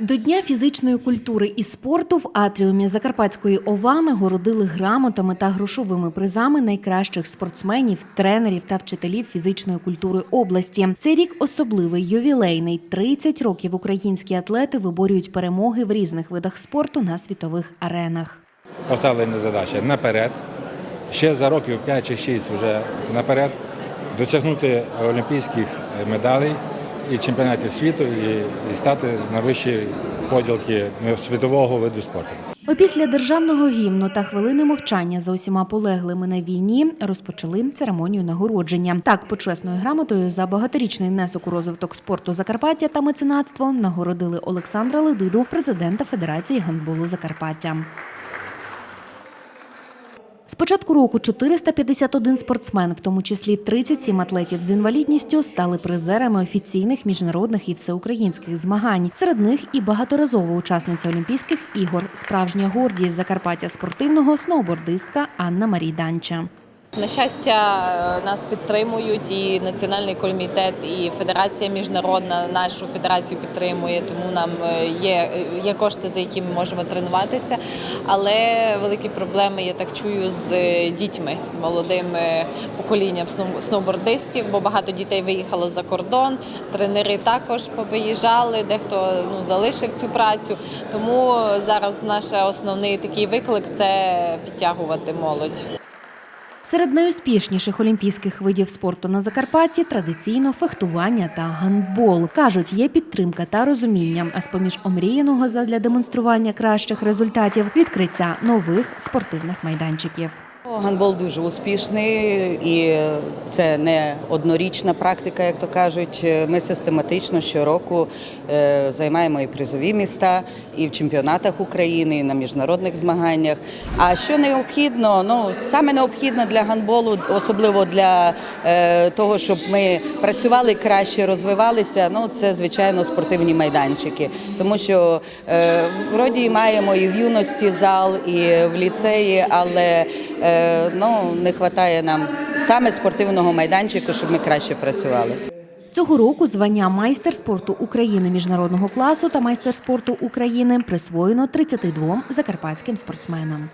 До Дня фізичної культури і спорту в атріумі Закарпатської ОВА нагородили грамотами та грошовими призами найкращих спортсменів, тренерів та вчителів фізичної культури області. Цей рік особливий ювілейний. 30 років українські атлети виборюють перемоги в різних видах спорту на світових аренах. поставлена задача наперед, ще за років 5 чи 6 вже наперед досягнути олімпійських медалей і чемпіонатів світу і, і стати на вищі поділки світового виду спорту. Опісля державного гімну та хвилини мовчання за усіма полеглими на війні розпочали церемонію нагородження. Так, почесною грамотою за багаторічний внесок у розвиток спорту Закарпаття та меценатство нагородили Олександра Ледиду, президента Федерації гандболу Закарпаття. Початку року 451 спортсмен, в тому числі 37 атлетів з інвалідністю, стали призерами офіційних міжнародних і всеукраїнських змагань. Серед них і багаторазова учасниця Олімпійських ігор, справжня гордість Закарпаття спортивного сноубордистка Анна Марійданча. На щастя, е, нас підтримують і національний комітет, і федерація міжнародна нашу федерацію підтримує, тому нам е, є, є кошти, за які ми можемо тренуватися. Але великі проблеми я так чую з е, дітьми, з молодим е, поколінням сноу- сноубордистів, бо багато дітей виїхало за кордон. Тренери також повиїжджали, дехто ну залишив цю працю. Тому зараз наш основний такий виклик це підтягувати молодь. Серед найуспішніших олімпійських видів спорту на Закарпатті традиційно фехтування та гандбол. Кажуть, є підтримка та розуміння. А з поміж омріяного задля демонстрування кращих результатів відкриття нових спортивних майданчиків. Гандбол дуже успішний і це не однорічна практика, як то кажуть. Ми систематично щороку е, займаємо і призові міста, і в чемпіонатах України, і на міжнародних змаганнях. А що необхідно? Ну саме необхідно для гандболу, особливо для е, того, щоб ми працювали краще, розвивалися. Ну це звичайно спортивні майданчики, тому що е, вроді маємо і в юності зал, і в ліцеї, але ну не вистачає нам саме спортивного майданчику, щоб ми краще працювали. Цього року звання майстер спорту України міжнародного класу та майстер спорту України присвоєно 32 закарпатським спортсменам.